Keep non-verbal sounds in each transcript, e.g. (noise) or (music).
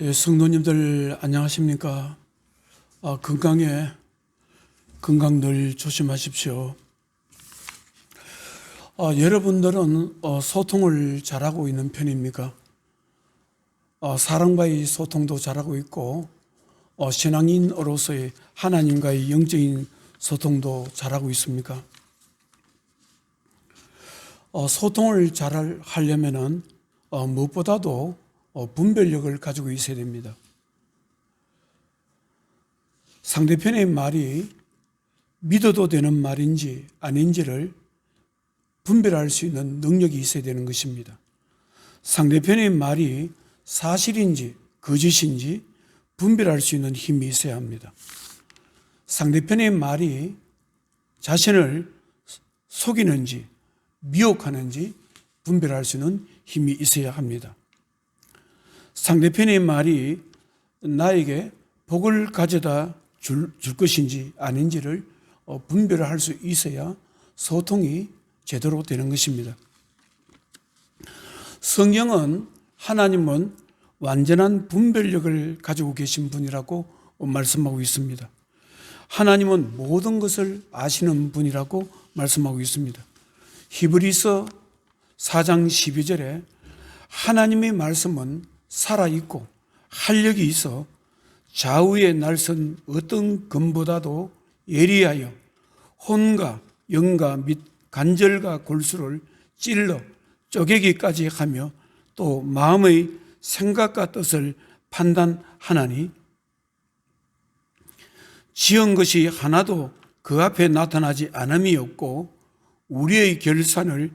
예, 성도님들 안녕하십니까? 아, 건강에 건강 늘 조심하십시오. 아, 여러분들은 어, 소통을 잘하고 있는 편입니까? 어, 사람과의 소통도 잘하고 있고 어, 신앙인으로서의 하나님과의 영적인 소통도 잘하고 있습니까? 어, 소통을 잘 하려면은 어, 무엇보다도 어, 분별력을 가지고 있어야 됩니다. 상대편의 말이 믿어도 되는 말인지 아닌지를 분별할 수 있는 능력이 있어야 되는 것입니다. 상대편의 말이 사실인지 거짓인지 분별할 수 있는 힘이 있어야 합니다. 상대편의 말이 자신을 속이는지 미혹하는지 분별할 수 있는 힘이 있어야 합니다. 상대편의 말이 나에게 복을 가져다 줄, 줄 것인지 아닌지를 어, 분별을 할 수 있어야 소통이 제대로 되는 것입니다. 성경은 하나님은 완전한 분별력을 가지고 계신 분이라고 말씀하고 있습니다. 하나님은 모든 것을 아시는 분이라고 말씀하고 있습니다. 히브리서 4장 12절에 하나님의 말씀은 살아있고 활력이 있어 좌우의 날선 어떤 금보다도 예리하여 혼과 영과 및 간절과 골수를 찔러 쪼개기까지 하며 또 마음의 생각과 뜻을 판단하나니 지은 것이 하나도 그 앞에 나타나지 않음이 없고 우리의 결산을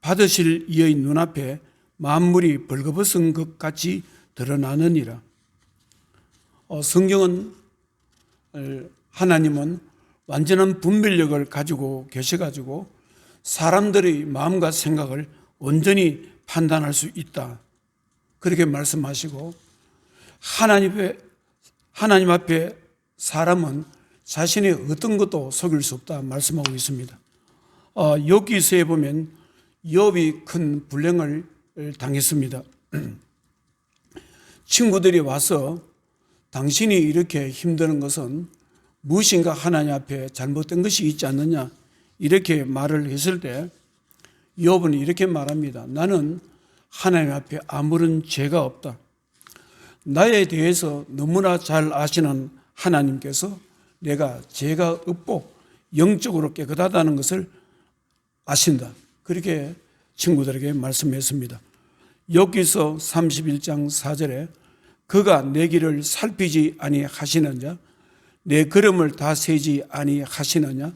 받으실 이의 눈앞에 만물이 벌거벗은 것 같이 드러나느니라. 어, 성경은 어, 하나님은 완전한 분별력을 가지고 계셔가지고 사람들의 마음과 생각을 온전히 판단할 수 있다. 그렇게 말씀하시고 하나님 앞에, 하나님 앞에 사람은 자신의 어떤 것도 속일 수 없다 말씀하고 있습니다. 어, 여기서에 보면 욥이 큰 불행을 당했습니다. (clears throat) 친구들이 와서 당신이 이렇게 힘드는 것은 무엇인가 하나님 앞에 잘못된 것이 있지 않느냐 이렇게 말을 했을 때 욥은 이렇게 말합니다. 나는 하나님 앞에 아무런 죄가 없다. 나에 대해서 너무나 잘 아시는 하나님께서 내가 죄가 없고 영적으로 깨끗하다는 것을 아신다. 그렇게 친구들에게 말씀했습니다. 여기서 31장 4절에 그가 내 길을 살피지 아니하시느냐 내 걸음을 다 세지 아니하시느냐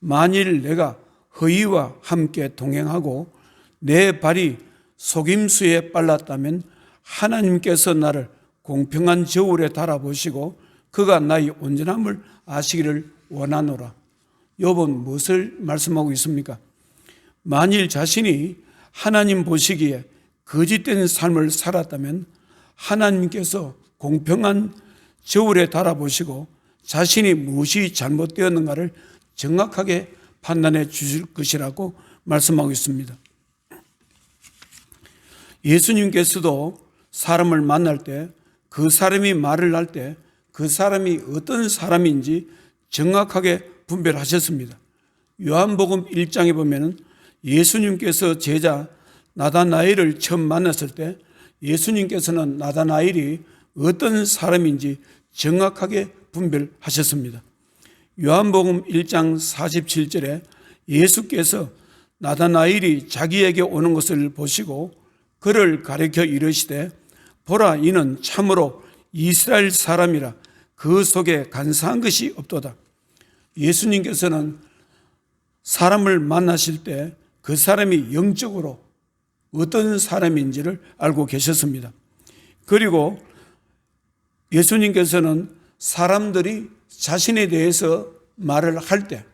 만일 내가 허위와 함께 동행하고 내 발이 속임수에 빨랐다면 하나님께서 나를 공평한 저울에 달아보시고 그가 나의 온전함을 아시기를 원하노라. 욥은 무엇을 말씀하고 있습니까? 만일 자신이 하나님 보시기에 거짓된 삶을 살았다면 하나님께서 공평한 저울에 달아보시고 자신이 무엇이 잘못되었는가를 정확하게 판단해 주실 것이라고 말씀하고 있습니다. 예수님께서도 사람을 만날 때 그 사람이 말을 할 때 그 사람이 어떤 사람인지 정확하게 분별하셨습니다. 요한복음 1장에 보면은 예수님께서 제자 나다나엘을 처음 만났을 때 예수님께서는 나다나엘이 어떤 사람인지 정확하게 분별하셨습니다. 요한복음 1장 47절에 예수께서 나다나엘이 자기에게 오는 것을 보시고 그를 가리켜 이르시되 보라 이는 참으로 이스라엘 사람이라 그 속에 간사한 것이 없도다. 예수님께서는 사람을 만나실 때 그 사람이 영적으로 어떤 사람인지를 알고 계셨습니다. 그리고 예수님께서는 사람들이 자신에 대해서 말을 할 때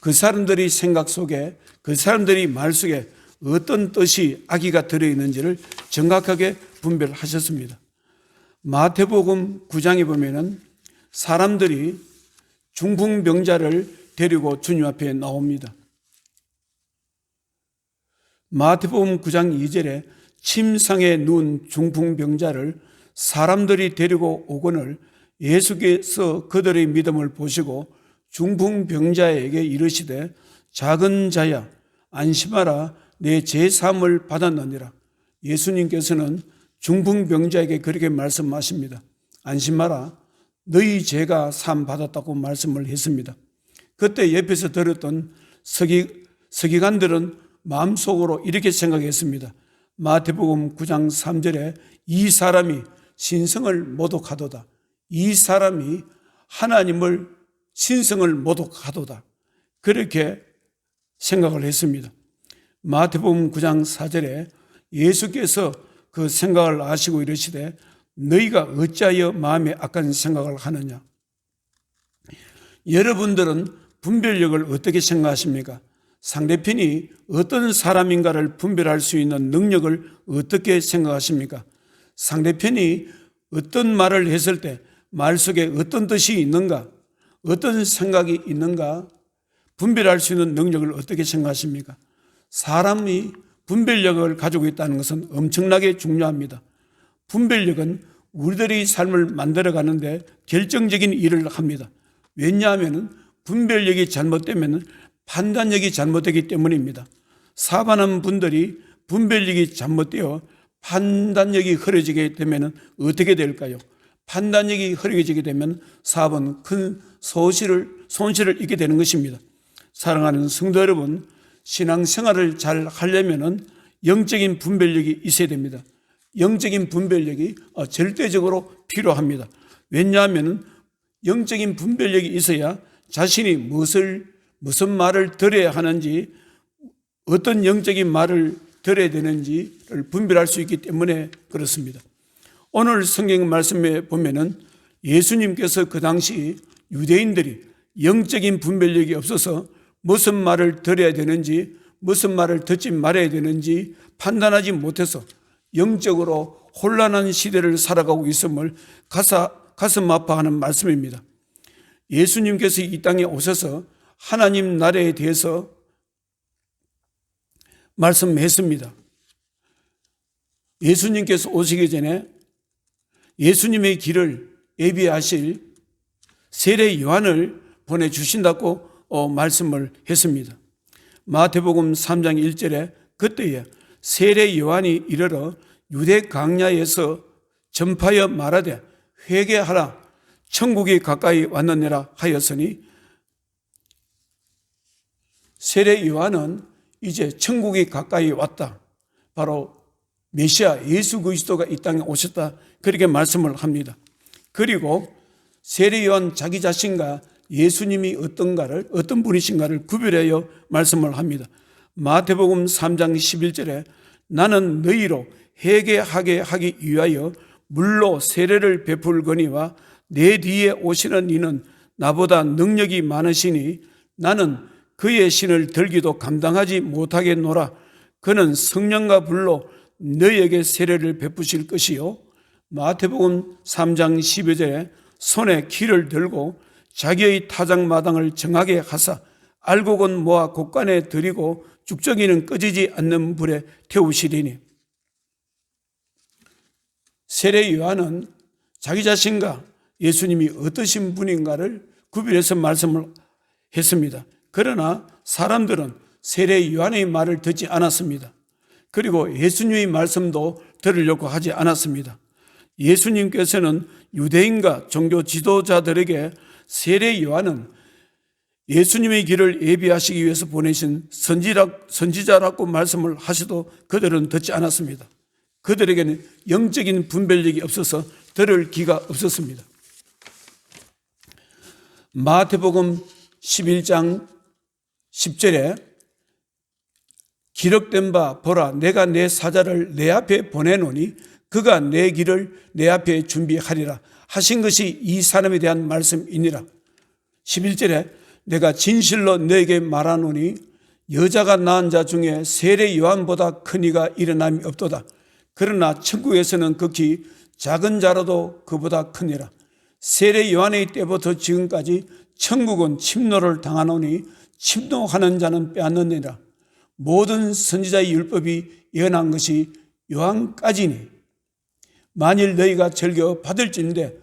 그 사람들이 생각 속에 그 사람들이 말 속에 어떤 뜻이 악의가 들어있는지를 정확하게 분별하셨습니다. 마태복음 9장에 보면은 사람들이 중풍병자를 데리고 주님 앞에 나옵니다. 마태복음 9장 2절에 침상에 누운 중풍병자를 사람들이 데리고 오거늘 예수께서 그들의 믿음을 보시고 중풍병자에게 이르시되 작은 자야 안심하라. 내 제삼을 받았느니라. 예수님께서는 중풍병자에게 그렇게 말씀하십니다. 안심하라. 너희 죄가 삼 받았다고 말씀을 했습니다. 그때 옆에서 들었던 서기, 서기관들은 마음속으로 이렇게 생각했습니다 마태복음 9장 3절에 이 사람이 신성을 모독하도다. 이 사람이 하나님을 신성을 모독하도다. 그렇게 생각을 했습니다. 마태복음 9장 4절에 예수께서 그 생각을 아시고 이르시되 너희가 어찌하여 마음에 악한 생각을 하느냐? 여러분들은 분별력을 어떻게 생각하십니까? 상대편이 어떤 사람인가를 분별할 수 있는 능력을 어떻게 생각하십니까? 상대편이 어떤 말을 했을 때 말 속에 어떤 뜻이 있는가, 어떤 생각이 있는가 분별할 수 있는 능력을 어떻게 생각하십니까? 사람이 분별력을 가지고 있다는 것은 엄청나게 중요합니다. 분별력은 우리들의 삶을 만들어 가는데 결정적인 일을 합니다. 왜냐하면 분별력이 잘못되면 판단력이 잘못되기 때문입니다. 사반한 분들이 분별력이 잘못되어 판단력이 흐려지게 되면 어떻게 될까요? 판단력이 흐려지게 되면 사업은 큰 소실을, 손실을 입게 되는 것입니다. 사랑하는 성도 여러분, 신앙생활을 잘 하려면 영적인 분별력이 있어야 됩니다. 영적인 분별력이 어, 절대적으로 필요합니다. 왜냐하면 영적인 분별력이 있어야 자신이 무엇을, 무슨 말을 들어야 하는지, 어떤 영적인 말을 들어야 되는지를 분별할 수 있기 때문에 그렇습니다. 오늘 성경 말씀에 보면은 예수님께서 그 당시 유대인들이 영적인 분별력이 없어서 무슨 말을 들어야 되는지 무슨 말을 듣지 말아야 되는지 판단하지 못해서 영적으로 혼란한 시대를 살아가고 있음을 가사, 가슴 아파하는 말씀입니다. 예수님께서 이 땅에 오셔서 하나님 나라에 대해서 말씀했습니다. 예수님께서 오시기 전에 예수님의 길을 예비하실 세례 요한을 보내주신다고 어, 말씀을 했습니다. 마태복음 3장 1절에 그때에 세례 요한이 이르러 유대 강야에서 전파여 말하되 회개하라 천국이 가까이 왔느니라 하였으니 세례 요한은 이제 천국이 가까이 왔다. 바로 메시아 예수 그리스도가 이 땅에 오셨다. 그렇게 말씀을 합니다. 그리고 세례 요한 자기 자신과 예수님이 어떤가를 어떤 분이신가를 구별하여 말씀을 합니다. 마태복음 3장 11절에 나는 너희로 회개하게 하기 위하여 물로 세례를 베풀거니와 내 뒤에 오시는 이는 나보다 능력이 많으시니 나는 그의 신을 들기도 감당하지 못하겠노라. 그는 성령과 불로 너희에게 세례를 베푸실 것이요. 마태복음 3장 12절에 손에 키를 들고 자기의 타작 마당을 정하게 하사 알곡은 모아 곳간에 들이고 죽정이는 꺼지지 않는 불에 태우시리니 세례 요한은 자기 자신과 예수님이 어떠신 분인가를 구별해서 말씀을 했습니다. 그러나 사람들은 세례 요한의 말을 듣지 않았습니다. 그리고 예수님의 말씀도 들으려고 하지 않았습니다. 예수님께서는 유대인과 종교 지도자들에게 세례 요한은 예수님의 길을 예비하시기 위해서 보내신 선지자라고 말씀을 하셔도 그들은 듣지 않았습니다. 그들에게는 영적인 분별력이 없어서 들을 기가 없었습니다. 마태복음 11장 10절에 기록된 바 보라 내가 내 사자를 내 앞에 보내노니 그가 내 길을 내 앞에 준비하리라 하신 것이 이 사람에 대한 말씀이니라. 11절에 내가 진실로 너에게 말하노니 여자가 낳은 자 중에 세례 요한보다 큰 이가 일어남이 없도다. 그러나 천국에서는 극히 작은 자라도 그보다 크니라. 세례 요한의 때부터 지금까지 천국은 침노를 당하노니 침노하는 자는 빼앗느니라. 모든 선지자의 율법이 예언한 것이 요한까지니 만일 너희가 즐겨 받을진데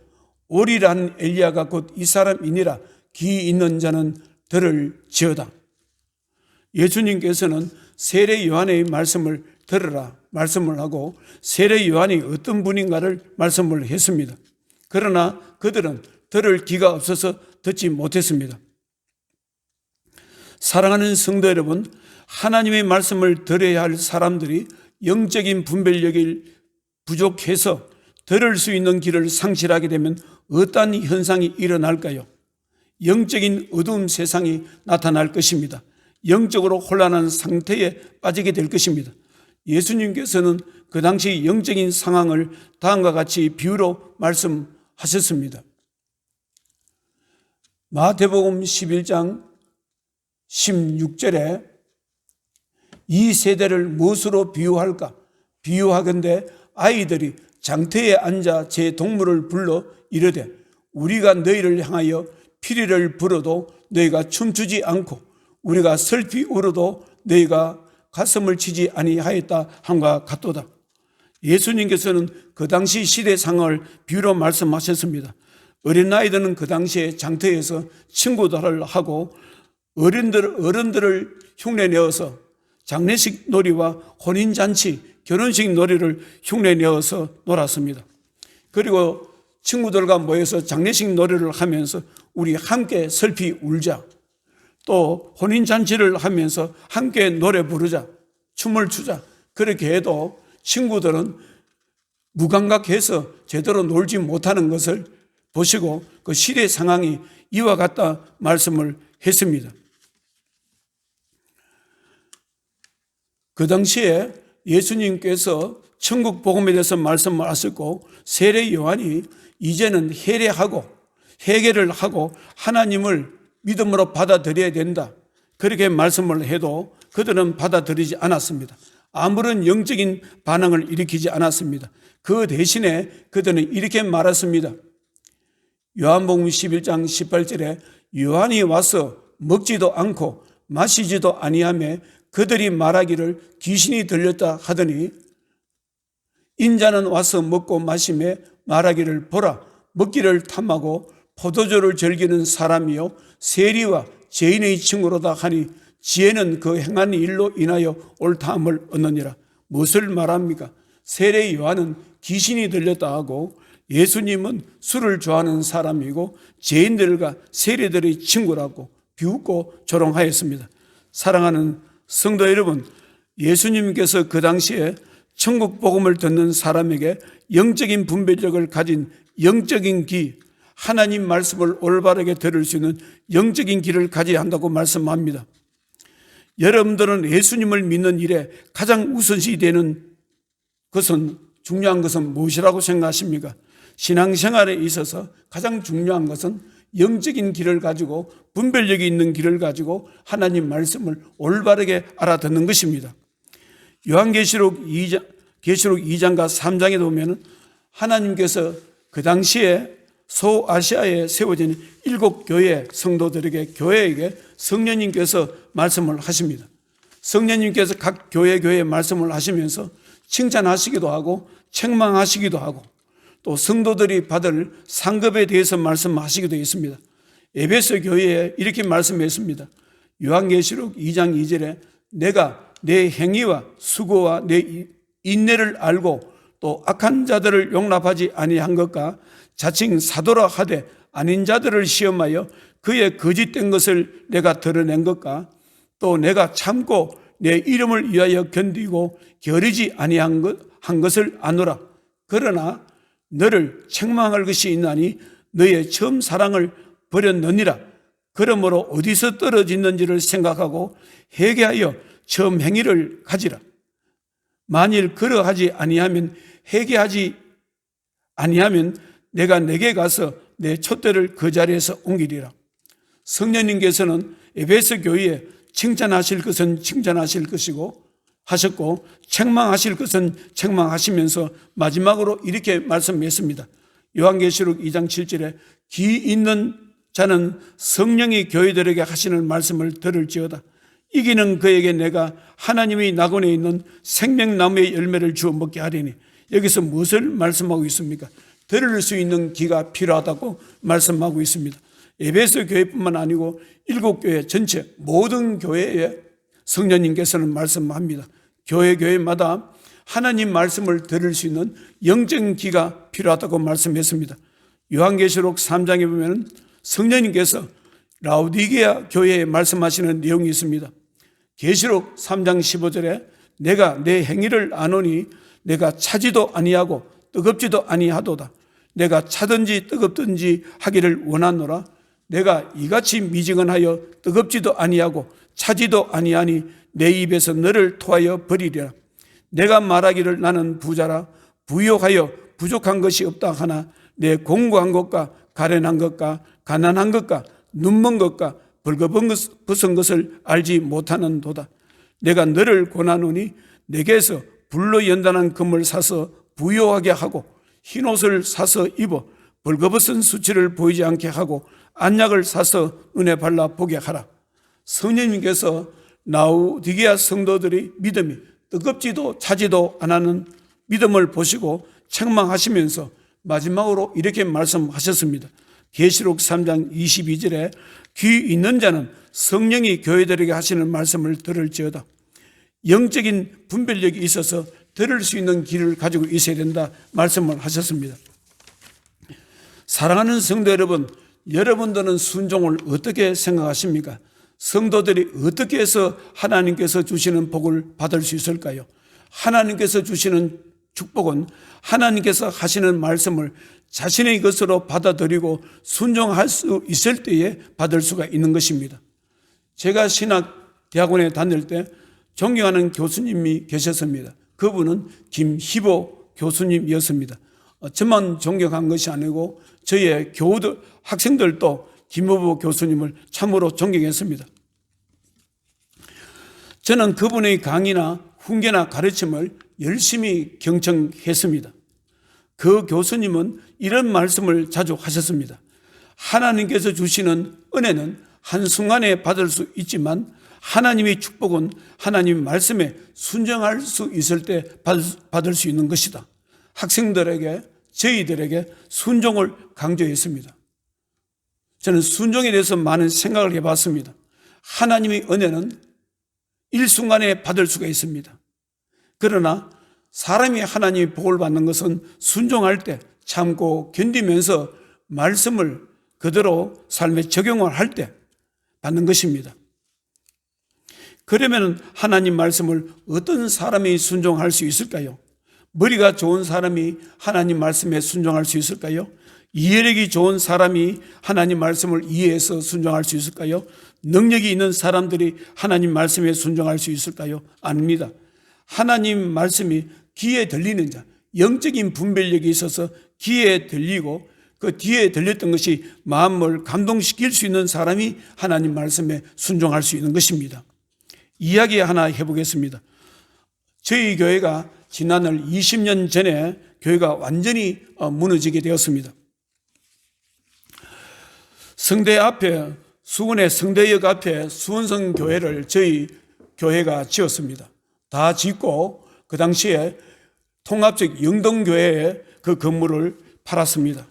오리란 엘리야가 곧 이 사람이니라 귀 있는 자는 들을 지어다. 예수님께서는 세례 요한의 말씀을 들으라 말씀을 하고 세례 요한이 어떤 분인가를 말씀을 했습니다. 그러나 그들은 들을 기가 없어서 듣지 못했습니다. 사랑하는 성도 여러분, 하나님의 말씀을 들어야 할 사람들이 영적인 분별력이 부족해서 들을 수 있는 길을 상실하게 되면 어떠한 현상이 일어날까요? 영적인 어두운 세상이 나타날 것입니다. 영적으로 혼란한 상태에 빠지게 될 것입니다. 예수님께서는 그 당시 영적인 상황을 다음과 같이 비유로 말씀하셨습니다. 마태복음 11장 16절에 이 세대를 무엇으로 비유할까? 비유하건대 아이들이 장터에 앉아 제 동물을 불러 이르되 우리가 너희를 향하여 피리를 불어도 너희가 춤추지 않고 우리가 슬피 울어도 너희가 가슴을 치지 아니하였다 함과 같도다. 예수님께서는 그 당시 시대 상황을 비유로 말씀하셨습니다. 어린 아이들은 그 당시에 장터에서 친구들을 하고 어른들 어른들을 흉내 내어서 장례식 놀이와 혼인 잔치, 결혼식 놀이를 흉내 내어서 놀았습니다. 그리고 친구들과 모여서 장례식 놀이를 하면서 우리 함께 슬피 울자. 또 혼인 잔치를 하면서 함께 노래 부르자. 춤을 추자. 그렇게 해도 친구들은 무감각해서 제대로 놀지 못하는 것을 보시고 그 시대 상황이 이와 같다 말씀을 했습니다. 그 당시에 예수님께서 천국 복음에 대해서 말씀을 하셨고 세례 요한이 이제는 해례하고 회개를 하고 하나님을 믿음으로 받아들여야 된다. 그렇게 말씀을 해도 그들은 받아들이지 않았습니다. 아무런 영적인 반응을 일으키지 않았습니다. 그 대신에 그들은 이렇게 말했습니다. 요한복음 11장 18절에 요한이 와서 먹지도 않고 마시지도 아니하며 그들이 말하기를 귀신이 들렸다 하더니 인자는 와서 먹고 마시며 말하기를 보라 먹기를 탐하고 포도주를 즐기는 사람이요 세리와 죄인의 친구로다 하니 지혜는 그 행한 일로 인하여 옳다함을 얻느니라 무엇을 말합니까? 세례 요한은 귀신이 들렸다 하고 예수님은 술을 좋아하는 사람이고 죄인들과 세리들의 친구라고 비웃고 조롱하였습니다. 사랑하는 성도 여러분, 예수님께서 그 당시에 천국 복음을 듣는 사람에게 영적인 분별력을 가진 영적인 귀, 하나님 말씀을 올바르게 들을 수 있는 영적인 길을 가져야 한다고 말씀합니다. 여러분들은 예수님을 믿는 일에 가장 우선시 되는 것은 중요한 것은 무엇이라고 생각하십니까? 신앙생활에 있어서 가장 중요한 것은 영적인 길을 가지고 분별력이 있는 길을 가지고 하나님 말씀을 올바르게 알아듣는 것입니다. 요한계시록 2장, 계시록 2장과 3장에 보면 하나님께서 그 당시에 소아시아에 세워진 일곱 교회 성도들에게 교회에게 성령님께서 말씀을 하십니다. 성령님께서 각 교회 교회에 말씀을 하시면서 칭찬하시기도 하고 책망하시기도 하고 또 성도들이 받을 상급에 대해서 말씀하시기도 했습니다. 에베소 교회에 이렇게 말씀했습니다. 요한계시록 2장 2절에 내가 내 행위와 수고와 내 인내를 알고 또 악한 자들을 용납하지 아니한 것과 자칭 사도라 하되 아닌 자들을 시험하여 그의 거짓된 것을 내가 드러낸 것과 또 내가 참고 내 이름을 위하여 견디고 겨리지 아니한 것, 한 것을 아노라. 그러나 너를 책망할 것이 있나니 너의 처음 사랑을 버렸느니라. 그러므로 어디서 떨어졌는지를 생각하고 회개하여 처음 행위를 가지라. 만일 그러하지 아니하면 회개하지 아니하면 내가 내게 가서 내 촛대를 그 자리에서 옮기리라. 성령님께서는 에베소 교회에 칭찬하실 것은 칭찬하실 것이고 하셨고 책망하실 것은 책망하시면서 마지막으로 이렇게 말씀했습니다. 요한계시록 2장 7절에 귀 있는 자는 성령이 교회들에게 하시는 말씀을 들을지어다. 이기는 그에게 내가 하나님의 낙원에 있는 생명나무의 열매를 주어 먹게 하리니 여기서 무엇을 말씀하고 있습니까? 들을 수 있는 기가 필요하다고 말씀하고 있습니다. 에베소 교회뿐만 아니고 일곱 교회 전체 모든 교회에 성령님께서는 말씀합니다. 교회 교회마다 하나님 말씀을 들을 수 있는 영적인 기가 필요하다고 말씀했습니다. 요한계시록 3장에 보면 성령님께서 라우디게아 교회에 말씀하시는 내용이 있습니다. 계시록 3장 15절에 내가 내 행위를 아노니 내가 차지도 아니하고 뜨겁지도 아니하도다. 내가 차든지 뜨겁든지 하기를 원하노라. 내가 이같이 미지근하여 뜨겁지도 아니하고 차지도 아니하니 내 입에서 너를 토하여 버리리라. 내가 말하기를 나는 부자라 부욕하여 부족한 것이 없다 하나 내 공고한 것과 가련한 것과 가난한 것과 눈먼 것과 벌거벗은 것을 알지 못하는 도다. 내가 너를 권하노니 내게서 불로 연단한 금을 사서 부요하게 하고 흰옷을 사서 입어 벌거벗은 수치를 보이지 않게 하고 안약을 사서 은혜 발라 보게 하라. 성령님께서 나우디게아 성도들이 믿음이 뜨겁지도 차지도 안 하는 믿음을 보시고 책망하시면서 마지막으로 이렇게 말씀하셨습니다. 계시록 3장 22절에 귀 있는 자는 성령이 교회들에게 하시는 말씀을 들을지어다. 영적인 분별력이 있어서 들을 수 있는 길을 가지고 있어야 된다 말씀을 하셨습니다. 사랑하는 성도 여러분, 여러분들은 순종을 어떻게 생각하십니까? 성도들이 어떻게 해서 하나님께서 주시는 복을 받을 수 있을까요? 하나님께서 주시는 축복은 하나님께서 하시는 말씀을 자신의 것으로 받아들이고 순종할 수 있을 때에 받을 수가 있는 것입니다. 제가 신학 대학원에 다닐 때 존경하는 교수님이 계셨습니다. 그분은 김희보 교수님이었습니다. 어, 저만 존경한 것이 아니고 저의 교우들, 학생들도 김호보 교수님을 참으로 존경했습니다. 저는 그분의 강의나 훈계나 가르침을 열심히 경청했습니다. 그 교수님은 이런 말씀을 자주 하셨습니다. 하나님께서 주시는 은혜는 한순간에 받을 수 있지만 하나님의 축복은 하나님 말씀에 순정할 수 있을 때 받을 수 있는 것이다. 학생들에게, 저희들에게 순종을 강조했습니다. 저는 순종에 대해서 많은 생각을 해봤습니다. 하나님의 은혜는 일순간에 받을 수가 있습니다. 그러나 사람이 하나님의 복을 받는 것은 순종할 때 참고 견디면서 말씀을 그대로 삶에 적용을 할 때 받는 것입니다. 그러면 하나님 말씀을 어떤 사람이 순종할 수 있을까요? 머리가 좋은 사람이 하나님 말씀에 순종할 수 있을까요? 이해력이 좋은 사람이 하나님 말씀을 이해해서 순종할 수 있을까요? 능력이 있는 사람들이 하나님 말씀에 순종할 수 있을까요? 아닙니다. 하나님 말씀이 귀에 들리는 자, 영적인 분별력이 있어서 귀에 들리고 그 뒤에 들렸던 것이 마음을 감동시킬 수 있는 사람이 하나님 말씀에 순종할 수 있는 것입니다. 이야기 하나 해보겠습니다. 저희 교회가 지난해 20년 전에 교회가 완전히 어, 무너지게 되었습니다. 성대 앞에 수원의 성대역 앞에 수원성 교회를 저희 교회가 지었습니다. 다 짓고 그 당시에 통합적 영동교회에 그 건물을 팔았습니다.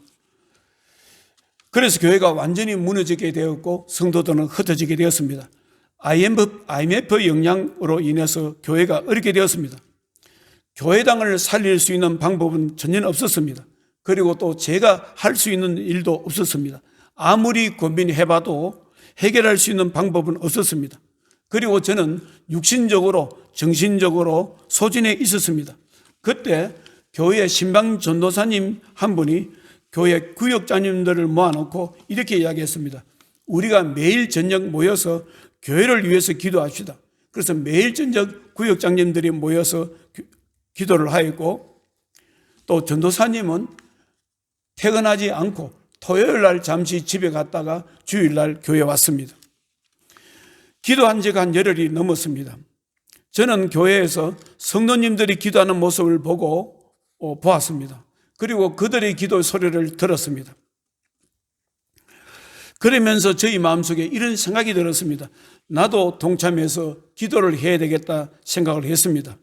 그래서 교회가 완전히 무너지게 되었고 성도들은 흩어지게 되었습니다. IMF, IMF 영향으로 인해서 교회가 어렵게 되었습니다. 교회당을 살릴 수 있는 방법은 전혀 없었습니다. 그리고 또 제가 할 수 있는 일도 없었습니다. 아무리 고민해봐도 해결할 수 있는 방법은 없었습니다. 그리고 저는 육신적으로, 정신적으로 소진해 있었습니다. 그때 교회 신방 전도사님 한 분이 교회 구역장님들을 모아놓고 이렇게 이야기했습니다. 우리가 매일 저녁 모여서 교회를 위해서 기도합시다. 그래서 매일 저녁 구역장님들이 모여서 기도를 하였고 또 전도사님은 퇴근하지 않고 토요일 날 잠시 집에 갔다가 주일 날 교회 왔습니다. 기도한 지가 한 열흘이 넘었습니다. 저는 교회에서 성도님들이 기도하는 모습을 보고 어, 보았습니다. 그리고 그들의 기도 소리를 들었습니다. 그러면서 저희 마음속에 이런 생각이 들었습니다. 나도 동참해서 기도를 해야 되겠다 생각을 했습니다.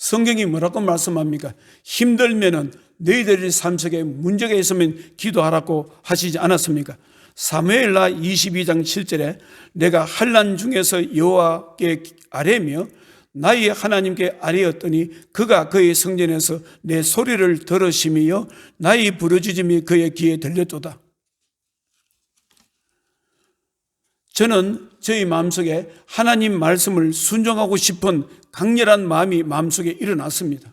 성경이 뭐라고 말씀합니까? 힘들면은 너희들의 삶 속에 문제가 있으면 기도하라고 하시지 않았습니까? 사무엘라 22장 7절에 내가 한란 중에서 여호와께 아뢰며 나의 하나님께 아뢰었더니 그가 그의 성전에서 내 소리를 들으시며 나의 부르짖음이 그의 귀에 들렸도다. 저는 저희 마음속에 하나님 말씀을 순종하고 싶은 강렬한 마음이 마음속에 일어났습니다.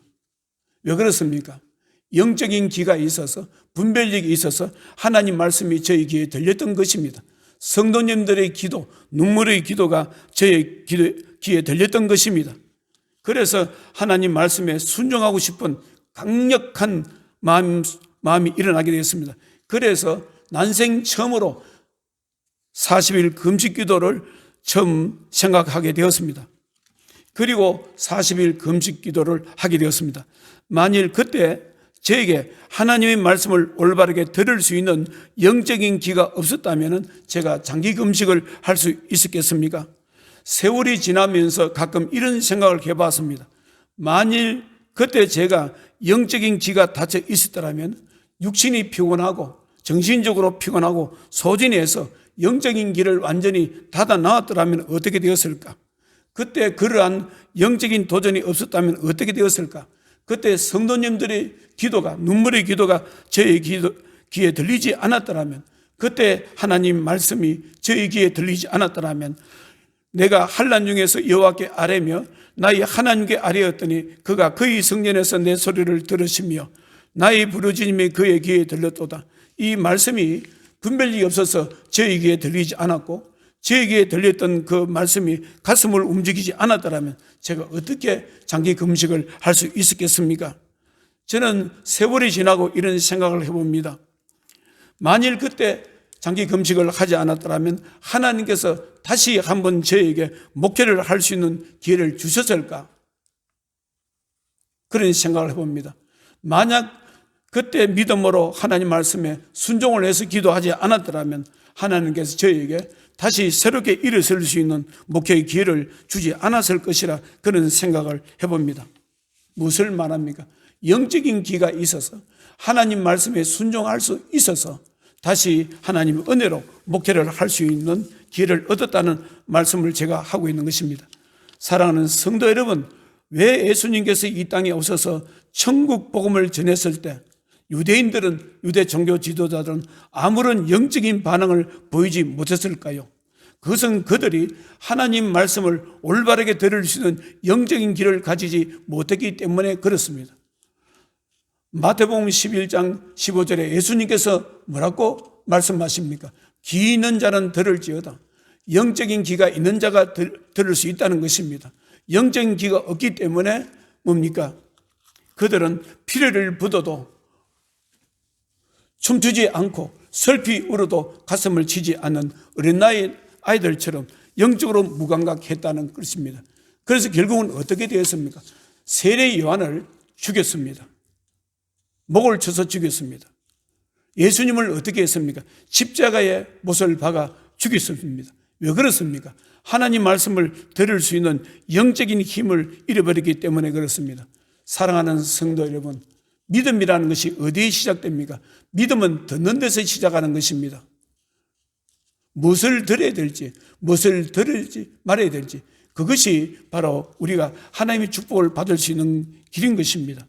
왜 그렇습니까? 영적인 기가 있어서 분별력이 있어서 하나님 말씀이 저희 귀에 들렸던 것입니다. 성도님들의 기도, 눈물의 기도가 저의 귀에 들렸던 것입니다. 그래서 하나님 말씀에 순종하고 싶은 강력한 마음, 마음이 일어나게 되었습니다. 그래서 난생 처음으로 40일 금식 기도를 처음 생각하게 되었습니다. 그리고 40일 금식 기도를 하게 되었습니다. 만일 그때 저에게 하나님의 말씀을 올바르게 들을 수 있는 영적인 기가 없었다면 제가 장기 금식을 할 수 있었겠습니까? 세월이 지나면서 가끔 이런 생각을 해봤습니다. 만일 그때 제가 영적인 기가 닫혀 있었더라면 육신이 피곤하고 정신적으로 피곤하고 소진해서 영적인 길을 완전히 닫아 나왔더라면 어떻게 되었을까? 그때 그러한 영적인 도전이 없었다면 어떻게 되었을까? 그때 성도님들의 기도가 눈물의 기도가 저의 기도, 귀에 들리지 않았더라면 그때 하나님 말씀이 저의 귀에 들리지 않았더라면 내가 한란 중에서 여호와께 아뢰며 나의 하나님께 아뢰었더니 그가 그의 성전에서 내 소리를 들으시며 나의 부르짖음이 그의 귀에 들렸도다. 이 말씀이 분별력이 없어서 저에게 들리지 않았고 저에게 들렸던 그 말씀이 가슴을 움직이지 않았더라면 제가 어떻게 장기 금식을 할 수 있었겠습니까? 저는 세월이 지나고 이런 생각을 해봅니다. 만일 그때 장기 금식을 하지 않았더라면 하나님께서 다시 한번 저에게 목회를 할 수 있는 기회를 주셨을까? 그런 생각을 해봅니다. 만약 그때 믿음으로 하나님 말씀에 순종을 해서 기도하지 않았더라면 하나님께서 저에게 다시 새롭게 일어설 수 있는 목회의 기회를 주지 않았을 것이라 그런 생각을 해봅니다. 무엇을 말합니까? 영적인 기가 있어서 하나님 말씀에 순종할 수 있어서 다시 하나님 은혜로 목회를 할 수 있는 기회를 얻었다는 말씀을 제가 하고 있는 것입니다. 사랑하는 성도 여러분, 왜 예수님께서 이 땅에 오셔서 천국 복음을 전했을 때 유대인들은 유대 종교 지도자들은 아무런 영적인 반응을 보이지 못했을까요? 그것은 그들이 하나님 말씀을 올바르게 들을 수 있는 영적인 길을 가지지 못했기 때문에 그렇습니다. 마태복음 11장 15절에 예수님께서 뭐라고 말씀하십니까? 귀 있는 자는 들을지어다. 영적인 귀가 있는 자가 들, 들을 수 있다는 것입니다. 영적인 귀가 없기 때문에 뭡니까? 그들은 피를 붓어도 춤추지 않고 슬피 울어도 가슴을 치지 않는 어린 나이 아이들처럼 영적으로 무감각했다는 것입니다. 그래서 결국은 어떻게 되었습니까? 세례 요한을 죽였습니다. 목을 쳐서 죽였습니다. 예수님을 어떻게 했습니까? 십자가에 못을 박아 죽였습니다. 왜 그렇습니까? 하나님 말씀을 들을 수 있는 영적인 힘을 잃어버리기 때문에 그렇습니다. 사랑하는 성도 여러분, 믿음이라는 것이 어디에 시작됩니까? 믿음은 듣는 데서 시작하는 것입니다. 무엇을 들어야 될지, 무엇을 들을지 말아야 될지, 그것이 바로 우리가 하나님의 축복을 받을 수 있는 길인 것입니다.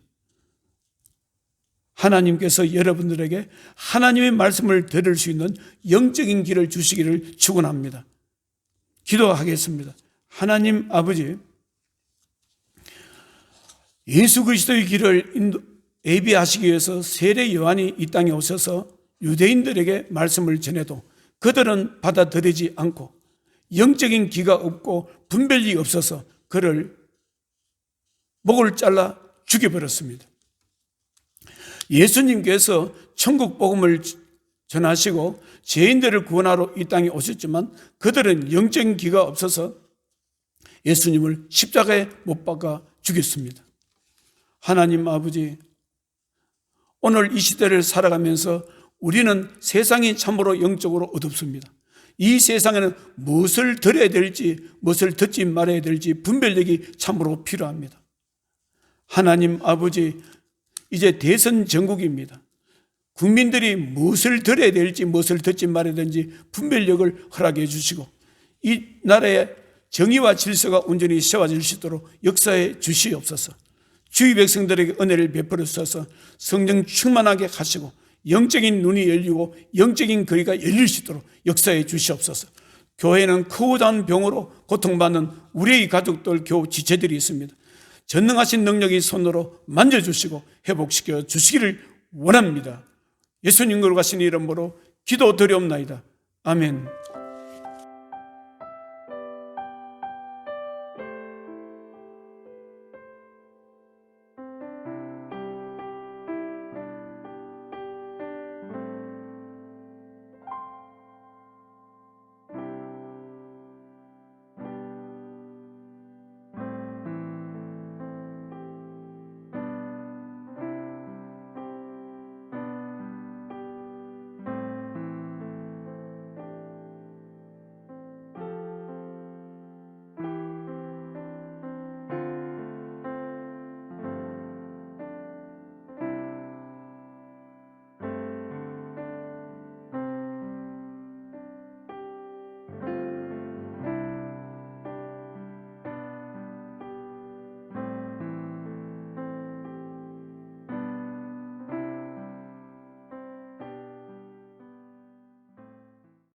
하나님께서 여러분들에게 하나님의 말씀을 들을 수 있는 영적인 길을 주시기를 축원합니다. 기도하겠습니다. 하나님 아버지, 예수 그리스도의 길을 인도, 예비하시기 위해서 세례 요한이 이 땅에 오셔서 유대인들에게 말씀을 전해도 그들은 받아들이지 않고 영적인 기가 없고 분별이 없어서 그를 목을 잘라 죽여버렸습니다. 예수님께서 천국 복음을 전하시고 죄인들을 구원하러 이 땅에 오셨지만 그들은 영적인 기가 없어서 예수님을 십자가에 못 박아 죽였습니다. 하나님 아버지, 오늘 이 시대를 살아가면서 우리는 세상이 참으로 영적으로 어둡습니다. 이 세상에는 무엇을 들어야 될지, 무엇을 듣지 말아야 될지 분별력이 참으로 필요합니다. 하나님 아버지, 이제 대선 전국입니다. 국민들이 무엇을 들어야 될지, 무엇을 듣지 말아야 되는지 분별력을 허락해 주시고, 이 나라의 정의와 질서가 온전히 세워질 수 있도록 역사해 주시옵소서. 주위 백성들에게 은혜를 베풀어 주셔서 성령 충만하게 하시고 영적인 눈이 열리고 영적인 거리가 열릴 수 있도록 역사해 주시옵소서. 교회는 크고 작은 병으로 고통받는 우리의 가족들 교우 지체들이 있습니다. 전능하신 능력이 손으로 만져주시고 회복시켜 주시기를 원합니다. 예수님 걸가신 이름으로 기도 드리옵나이다. 아멘.